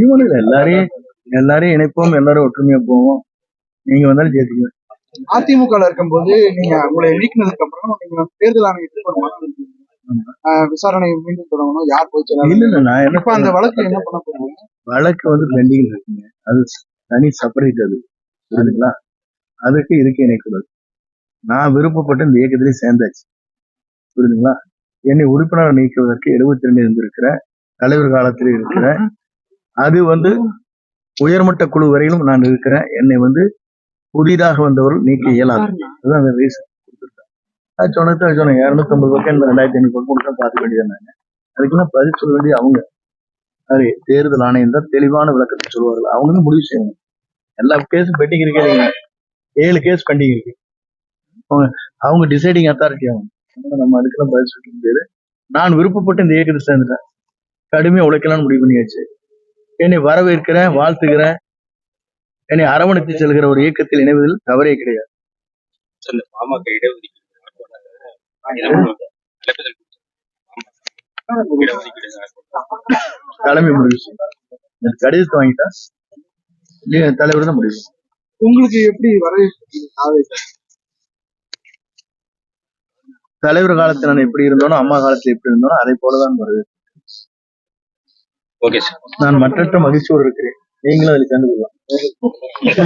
இவனு இல்ல எல்லாரையும் எல்லாரையும் இணைப்போம் எல்லாரும் ஒற்றுமையா போவோம். நீங்க வந்தாலும் ஜெயிச்சுக்குவேன் அதிமுக இருக்கும்போது நீங்க உங்களை நீக்கினதுக்கு அப்புறம் நீங்க தேர்தல் ஆணையத்துக்கு ஒரு மனு விசாரணை மீண்டும் தொடங்கணும். யார் போய் இல்ல நான் என்ன இப்ப அந்த வழக்கு என்ன பண்ண போறீங்க வழக்கு வந்து பெண்டிங் இருக்குங்க. அது தனி செப்பரேட் அது. புரியுதுங்களா? அதுக்கு இதுக்கு இணைக்கூடாது. நான் விருப்பப்பட்டு இந்த இயக்கத்திலே சேர்ந்தாச்சு. புரியுதுங்களா? என்னை உறுப்பினர் நீக்குவதற்கு எழுபத்தி ரெண்டு இருந்திருக்கிற தலைவர் காலத்தில் இருக்கிற அது வந்து உயர்மட்ட குழு வரையிலும் நான் இருக்கிறேன். என்னை வந்து புதிதாக வந்தவர்கள் நீக்க இயலாது. அதுதான் அந்த ரீசன் கொடுத்துருக்கேன் அது சொன்னது சொன்னேன். இரநூத்தி ஐம்பது பக்கம் ரெண்டாயிரத்தி ஐநூறு பக்கம் கொடுத்தா பார்த்துக்க வேண்டியது நாங்க அதுக்கெல்லாம் பதில் சொல்ல வேண்டிய அவங்க. அது தேர்தல் ஆணையம் தான் தெளிவான விளக்கத்தை சொல்லுவார்கள். அவங்களும் முடிவு செய்யணும். எல்லா கேஸும் பெண்டிங் இருக்கீங்க ஏழு கேஸ் பெண்டிங் இருக்கு அவங்க அவங்க டிசைடிங் அத்தாரிட்டி ஆகும் அதனால நம்ம அதுக்கெல்லாம் பதில் சொல்ல முடியாது நான் விருப்பப்பட்டு இந்த இயக்கத்தை சேர்ந்துட்டேன். கடுமையா உழைக்கலாம்னு முடிவு பண்ணியாச்சு. என்னை வரவேற்கிறேன் வாழ்த்துகிறேன் என்னை அரவணைத்து செல்கிற ஒரு இயக்கத்தில் இணைவதில் தவறே கிடையாது. தலைமை முடிவு கடிதத்தை வாங்கிட்டா இல்லையா தலைவர் தான் முடிவு. உங்களுக்கு எப்படி வரவேற்பு சாவை தலைவர் காலத்துல நான் எப்படி இருந்தோனோ அம்மா காலத்துல எப்படி இருந்தோனோ அதை போலதான் வருது ஓகே சார் நான் மற்றற்ற மகிழ்ச்சியோடு இருக்கிறேன். நீங்களும் அதில் சேர்ந்து கொள்ளலாம்.